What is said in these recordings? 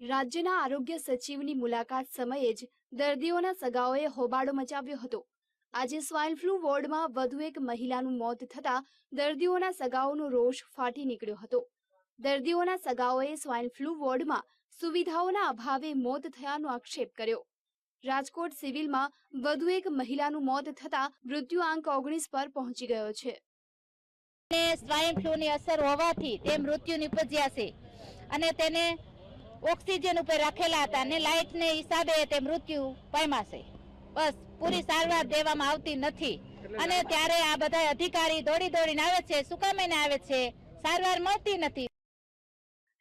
રાજ્યના આરોગ્ય સચિવની મુલાકાત સમયે જ દર્દીઓના સગાઓએ હોબાળો મચાવ્યો હતો. આજે સ્વાઇન ફ્લુ વોર્ડમાં વધુ એક મહિલાનું મોત થતાં દર્દીઓના સગાઓનો રોષ ફાટી નીકળ્યો હતો. દર્દીઓના સગાઓએ સ્વાઇન ફ્લુ વોર્ડમાં સુવિધાઓના અભાવે મોત થયાનો આક્ષેપ કર્યો. રાજકોટ સિવિલમાં વધુ એક મહિલાનું મોત થતાં મૃત્યુ આંક ઓગણીસ પર પહોંચી ગયો છે. સ્વાઇન ફ્લૂની અસર હોવાથી તે મૃત્યુ નિપજ્યા છે. અને તેને ઓક્સિજન ઉપર રાખેલા હતા અને લાઇટને હિસાબે તે મૃત્યુ પામ્યા બસ, પૂરી સારવાર દેવામાં આવતી નથી. અને ત્યારે આ બધા અધિકારી દોડી દોડીને આવે છે. સુકામીને આવે છે? સારવાર મળતી નથી.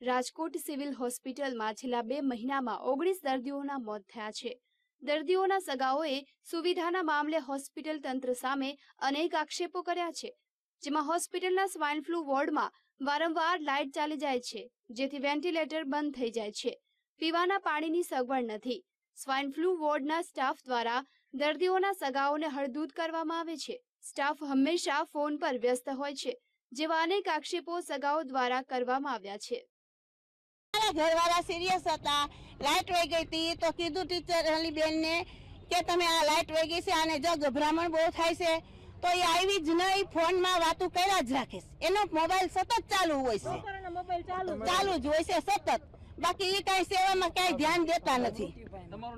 રાજકોટ સિવિલ હોસ્પિટલમાં છેલ્લા બે મહિનામાં ઓગણીસ દર્દીઓના મોત થયા છે. દર્દીઓના સગાઓએ સુવિધાના મામલે હોસ્પિટલ તંત્ર સામે અનેક આક્ષેપો કર્યા છે. જેમાં હોસ્પિટલના સ્વાઇન ફ્લૂ વોર્ડમાં વારંવાર લાઇટ ચાલી જાય છે, જેથી વેન્ટિલેટર બંધ થઈ જાય છે. પીવાના પાણીની સગવડ નથી. સ્વાઇન ફ્લૂ વોર્ડના સ્ટાફ દ્વારા દર્દીઓના સગાઓને હળદૂત કરવામાં આવે છે. સ્ટાફ હંમેશા ફોન પર વ્યસ્ત હોય છે, જેવા અનેક આક્ષેપો સગાઓ દ્વારા કરવામાં આવ્યા છે. ઘરવાળા સિરિયસ હતા. લાઇટ વહી ગઈ હતી, તો કીધું ટીચર અલી બેનને કે, તમે આ લાઇટ વહી ગઈ છે અને જો ગભરામણ બહુ થાય છે. તો એ આવી જ નહીં ફોનમાં વાતો કર્યા જ રાખે છે. એનો મોબાઈલ સતત ચાલુ હોય છે. ચાલુ જ હોય છે સતત. બાકી એ કઈ સેવામાં કઈ ધ્યાન દેતા નથી.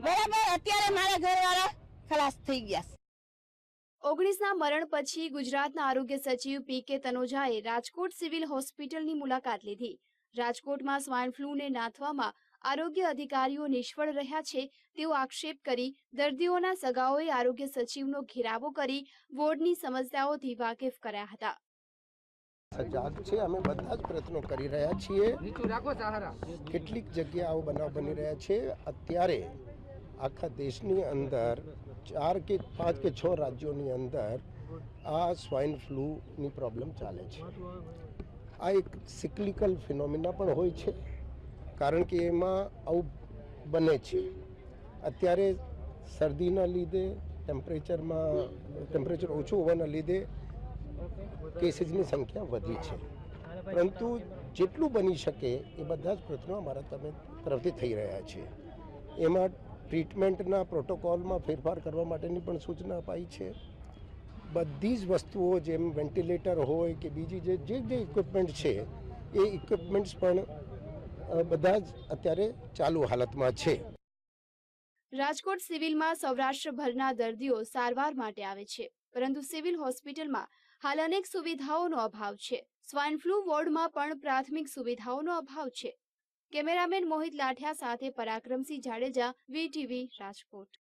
બરાબર? અત્યારે મારા ઘરવાળા ખલાસ થઈ ગયા છે. ઓગણીસના મરણ પછી ગુજરાતના આરોગ્ય સચિવ પી કે તનોજાએ રાજકોટ સિવિલ હોસ્પિટલની મુલાકાત લીધી. રાજકોટમાં સ્વાઇન ફ્લૂને નાથવામાં આરોગ્ય અધિકારીઓ નિષ્ફળ રહ્યા છે તેવો આક્ષેપ કરી દર્દીઓના સગાઓએ આરોગ્ય સચિવનો ઘેરાવો કરી વોર્ડની સમસ્યાઓથી વાકેફ કર્યા હતા. સજાગ છે. અમે બધા જ પ્રયત્નો કરી રહ્યા છીએ. કેટલીક જગ્યાઓ બનાવ બની રહ્યા છે. અત્યારે આખા દેશની અંદર ચાર કે પાંચ કે છ રાજ્યોની અંદર આ સ્વાઇન ફ્લૂની પ્રોબ્લેમ ચાલે છે. આ એક સિક્લિકલ ફિનોમિના પણ હોય છે. કારણ કે એમાં આવું બને છે. અત્યારે શરદીના લીધે ટેમ્પરેચરમાં ટેમ્પરેચર ઓછું હોવાના લીધે કેસીસની સંખ્યા વધી છે. પરંતુ જેટલું બની શકે એ બધા જ પ્રયત્નો અમારા તમે તરફથી થઈ રહ્યા છે. એમાં ટ્રીટમેન્ટના પ્રોટોકોલમાં ફેરફાર કરવા માટેની પણ સૂચના અપાઈ છે. બધી જ વસ્તુઓ જેમ વેન્ટિલેટર હોય કે બીજી જે જે જે ઇક્વિપમેન્ટ છે, એ ઇક્વિપમેન્ટ્સ પણ બધા જ અત્યારે ચાલુ હાલતમાં છે. રાજકોટ સિવિલમાં સૌરાષ્ટ્રભરના દર્દીઓ સારવાર માટે આવે છે. પરંતુ સિવિલ હોસ્પિટલમાં હાલ અનેક સુવિધાઓનો અભાવ છે. સ્વાઇન ફ્લૂ વોર્ડમાં પણ પ્રાથમિક સુવિધાઓનો અભાવ છે. કેમેરામેન મોહિત લાઠિયા સાથે પરાક્રમસિંહ જાડેજા, વીટીવી રાજકોટ.